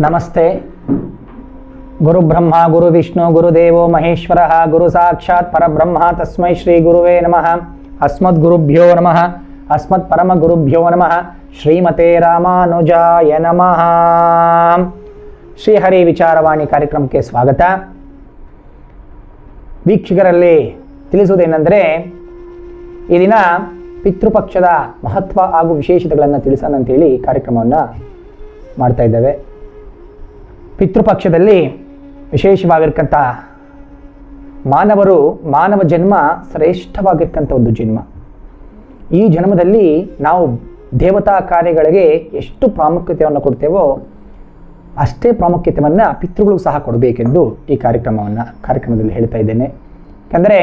ನಮಸ್ತೆ. ಗುರು ಬ್ರಹ್ಮ, ಗುರು ವಿಷ್ಣು ಗುರುದೇವೋ ಮಹೇಶ್ವರ, ಗುರು ಸಾಕ್ಷಾತ್ ಪರಬ್ರಹ್ಮ, ತಸ್ಮೈ ಶ್ರೀ ಗುರುವೇ ನಮಃ. ಅಸ್ಮದ್ ಗುರುಭ್ಯೋ ನಮಃ. ಅಸ್ಮತ್ ಪರಮ ಗುರುಭ್ಯೋ ನಮಃ. ಶ್ರೀಮತೆ ರಾಮಾನುಜಾಯ ನಮಃ. ಶ್ರೀಹರಿ ವಿಚಾರವಾಣಿ ಕಾರ್ಯಕ್ರಮಕ್ಕೆ ಸ್ವಾಗತ. ವೀಕ್ಷಕರಲ್ಲಿ ತಿಳಿಸುವುದೇನೆಂದರೆ, ಈ ದಿನ ಪಿತೃಪಕ್ಷದ ಮಹತ್ವ ಹಾಗೂ ವಿಶೇಷತೆಗಳನ್ನು ತಿಳಿಸೋಣ ಅಂತೇಳಿ ಕಾರ್ಯಕ್ರಮವನ್ನು ಮಾಡ್ತಾ ಇದ್ದೇವೆ. ಪಿತೃಪಕ್ಷದಲ್ಲಿ ವಿಶೇಷವಾಗಿರ್ತಕ್ಕಂಥ ಮಾನವರು ಮಾನವ ಜನ್ಮ ಶ್ರೇಷ್ಠವಾಗಿರ್ತಕ್ಕಂಥ ಒಂದು ಜನ್ಮ. ಈ ಜನ್ಮದಲ್ಲಿ ನಾವು ದೇವತಾ ಕಾರ್ಯಗಳಿಗೆ ಎಷ್ಟು ಪ್ರಾಮುಖ್ಯತೆಯನ್ನು ಕೊಡ್ತೇವೋ ಅಷ್ಟೇ ಪ್ರಾಮುಖ್ಯತೆಯನ್ನು ಪಿತೃಗಳು ಸಹ ಕೊಡಬೇಕೆಂದು ಈ ಕಾರ್ಯಕ್ರಮವನ್ನು, ಕಾರ್ಯಕ್ರಮದಲ್ಲಿ ಹೇಳ್ತಾ ಇದ್ದೇನೆ. ಯಾಕಂದರೆ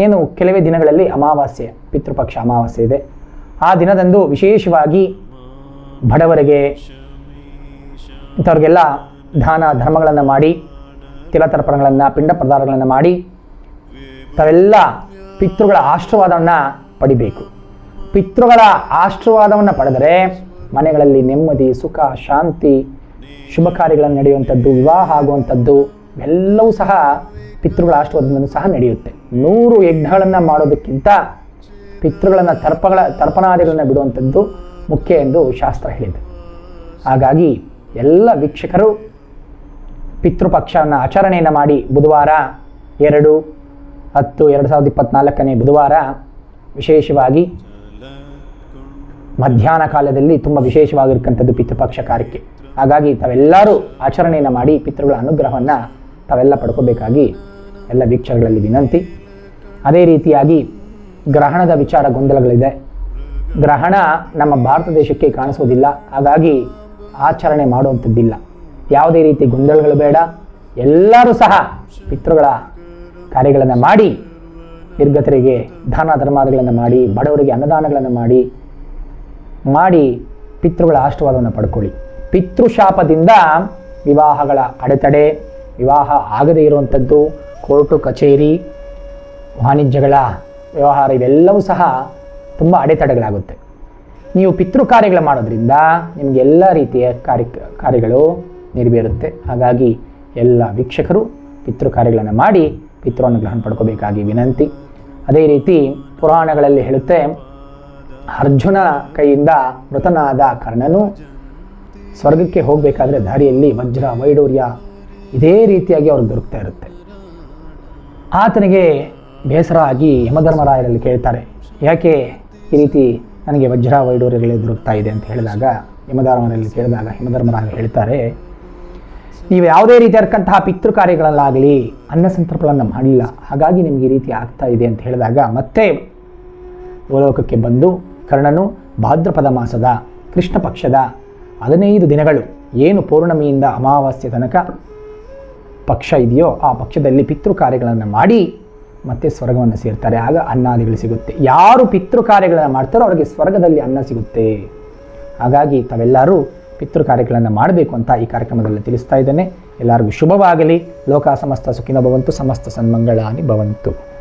ನೀನು ಕೆಲವೇ ದಿನಗಳಲ್ಲಿ ಅಮಾವಾಸ್ಯೆ, ಪಿತೃಪಕ್ಷ ಅಮಾವಾಸ್ಯೆ ಇದೆ. ಆ ದಿನದಂದು ವಿಶೇಷವಾಗಿ ಬಡವರಿಗೆ, ಇಂಥವ್ರಿಗೆಲ್ಲ ದಾನ ಧರ್ಮಗಳನ್ನು ಮಾಡಿ ತಿಲತರ್ಪಣಗಳನ್ನು ಪಿಂಡ ಪ್ರದಾನಗಳನ್ನು ಮಾಡಿ, ತಾವೆಲ್ಲ ಪಿತೃಗಳ ಆಶೀರ್ವಾದವನ್ನು ಪಡಿಬೇಕು. ಪಿತೃಗಳ ಆಶೀರ್ವಾದವನ್ನು ಪಡೆದರೆ ಮನೆಗಳಲ್ಲಿ ನೆಮ್ಮದಿ, ಸುಖ, ಶಾಂತಿ, ಶುಭ ಕಾರ್ಯಗಳನ್ನು ನಡೆಯುವಂಥದ್ದು, ವಿವಾಹ ಆಗುವಂಥದ್ದು, ಎಲ್ಲವೂ ಸಹ ಪಿತೃಗಳ ಆಶೀರ್ವಾದದಿಂದ ಸಹ ನಡೆಯುತ್ತೆ. ನೂರು ಯಜ್ಞಗಳನ್ನು ಮಾಡೋದಕ್ಕಿಂತ ಪಿತೃಗಳನ್ನು ತರ್ಪಗಳ, ತರ್ಪಣಾದಿಗಳನ್ನು ಬಿಡುವಂಥದ್ದು ಮುಖ್ಯ ಎಂದು ಶಾಸ್ತ್ರ ಹೇಳಿದೆ. ಹಾಗಾಗಿ ಎಲ್ಲ ವೀಕ್ಷಕರು ಪಿತೃಪಕ್ಷವನ್ನು ಆಚರಣೆಯನ್ನು ಮಾಡಿ ಬುಧವಾರ ಎರಡು ಹತ್ತು ಎರಡು ಸಾವಿರದ ಇಪ್ಪತ್ತ್ನಾಲ್ಕನೇ ಬುಧವಾರ ವಿಶೇಷವಾಗಿ ಮಧ್ಯಾಹ್ನ ಕಾಲದಲ್ಲಿ ತುಂಬ ವಿಶೇಷವಾಗಿರ್ತಕ್ಕಂಥದ್ದು ಪಿತೃಪಕ್ಷ ಕಾರ್ಯಕ್ಕೆ. ಹಾಗಾಗಿ ತಾವೆಲ್ಲರೂ ಆಚರಣೆಯನ್ನು ಮಾಡಿ ಪಿತೃಗಳ ಅನುಗ್ರಹವನ್ನು ತಾವೆಲ್ಲ ಪಡ್ಕೋಬೇಕಾಗಿ ಎಲ್ಲ ವೀಕ್ಷಕಗಳಲ್ಲಿ ವಿನಂತಿ. ಅದೇ ರೀತಿಯಾಗಿ ಗ್ರಹಣದ ವಿಚಾರ ಗೊಂದಲಗಳಿದೆ. ಗ್ರಹಣ ನಮ್ಮ ಭಾರತ ದೇಶಕ್ಕೆ ಕಾಣಿಸೋದಿಲ್ಲ. ಹಾಗಾಗಿ ಆಚರಣೆ ಮಾಡುವಂಥದ್ದಿಲ್ಲ. ಯಾವುದೇ ರೀತಿ ಗೊಂದಲಗಳು ಬೇಡ. ಎಲ್ಲರೂ ಸಹ ಪಿತೃಗಳ ಕಾರ್ಯಗಳನ್ನು ಮಾಡಿ, ನಿರ್ಗತರಿಗೆ ದಾನ ಧರ್ಮಾದಿಗಳನ್ನು ಮಾಡಿ, ಬಡವರಿಗೆ ಅನ್ನದಾನಗಳನ್ನು ಮಾಡಿ ಮಾಡಿ ಪಿತೃಗಳ ಆಶೀರ್ವಾದವನ್ನು ಪಡ್ಕೊಳ್ಳಿ. ಪಿತೃಶಾಪದಿಂದ ವಿವಾಹಗಳ ಅಡೆತಡೆ, ವಿವಾಹ ಆಗದೇ ಇರುವಂಥದ್ದು, ಕೋರ್ಟು, ಕಚೇರಿ, ವಾಣಿಜ್ಯಗಳ ವ್ಯವಹಾರ, ಇವೆಲ್ಲವೂ ಸಹ ತುಂಬ ಅಡೆತಡೆಗಳಾಗುತ್ತೆ. ನೀವು ಪಿತೃ ಕಾರ್ಯಗಳು ಮಾಡೋದ್ರಿಂದ ನಿಮಗೆ ಎಲ್ಲ ರೀತಿಯ ಕಾರ್ಯ, ಕಾರ್ಯಗಳು ನೆರವೇರುತ್ತೆ. ಹಾಗಾಗಿ ಎಲ್ಲ ವೀಕ್ಷಕರು ಪಿತೃ ಕಾರ್ಯಗಳನ್ನು ಮಾಡಿ ಪಿತೃಾನುಗ್ರಹಣ ಗ್ರಹಣ ಪಡ್ಕೋಬೇಕಾಗಿ ವಿನಂತಿ. ಅದೇ ರೀತಿ ಪುರಾಣಗಳಲ್ಲಿ ಹೇಳುತ್ತೆ, ಅರ್ಜುನ ಕೈಯಿಂದ ಮೃತನಾದ ಕರ್ಣನು ಸ್ವರ್ಗಕ್ಕೆ ಹೋಗಬೇಕಾದ್ರೆ ದಾರಿಯಲ್ಲಿ ವಜ್ರ ವೈಡೂರ್ಯ ಇದೇ ರೀತಿಯಾಗಿ ಅವ್ರಿಗೆ ದೊರಕ್ತಾ ಇರುತ್ತೆ. ಆತನಿಗೆ ಬೇಸರ ಆಗಿ ಯಮಧರ್ಮರಾಯರಲ್ಲಿ ಕೇಳ್ತಾರೆ, ಯಾಕೆ ಈ ರೀತಿ ನನಗೆ ವಜ್ರ ವೈಡೂರ್ಯಗಳೇ ದೊರಕ್ತಾ ಇದೆ? ಅಂತ ಹೇಳಿದಾಗ ಯಮಧರ್ಮರಲ್ಲಿ ಕೇಳಿದಾಗ ಯಮಧರ್ಮರಾಯ ಹೇಳ್ತಾರೆ ನೀವು ಯಾವುದೇ ರೀತಿಯಾದಂತಹ ಪಿತೃ ಕಾರ್ಯಗಳಲ್ಲಾಗಲಿ ಅನ್ನ ಸಂತರ್ಪಗಳನ್ನು ಮಾಡಿಲ್ಲ. ಹಾಗಾಗಿ ನಿಮಗೆ ಈ ರೀತಿ ಆಗ್ತಾ ಇದೆ ಅಂತ ಹೇಳಿದಾಗ ಮತ್ತೆ ಗೋಲೋಕಕ್ಕೆ ಬಂದು ಕರ್ಣನು ಭಾದ್ರಪದ ಮಾಸದ ಕೃಷ್ಣ ಪಕ್ಷದ ಹದಿನೈದು ದಿನಗಳು ಏನು ಪೌರ್ಣಮಿಯಿಂದ ಅಮಾವಾಸ್ಯೆ ತನಕ ಪಕ್ಷ ಇದೆಯೋ ಆ ಪಕ್ಷದಲ್ಲಿ ಪಿತೃ ಕಾರ್ಯಗಳನ್ನು ಮಾಡಿ ಮತ್ತೆ ಸ್ವರ್ಗವನ್ನು ಸೇರ್ತಾರೆ. ಆಗ ಅನ್ನಾದಿಗಳು ಸಿಗುತ್ತೆ. ಯಾರು ಪಿತೃ ಕಾರ್ಯಗಳನ್ನು ಮಾಡ್ತಾರೋ ಅವರಿಗೆ ಸ್ವರ್ಗದಲ್ಲಿ ಅನ್ನ ಸಿಗುತ್ತೆ. ಹಾಗಾಗಿ ತಾವೆಲ್ಲರೂ ಪಿತೃ ಕಾರ್ಯಗಳನ್ನು ಮಾಡಬೇಕು ಅಂತ ಈ ಕಾರ್ಯಕ್ರಮದಲ್ಲಿ ತಿಳಿಸ್ತಾ ಇದ್ದೇನೆ. ಎಲ್ಲರಿಗೂ ಶುಭವಾಗಲಿ. ಲೋಕ ಸಮಸ್ತ ಸುಖಿನ ಭವಂತು, ಸಮಸ್ತ ಸನ್ಮಂಗಳಾನಿ ಭವಂತು.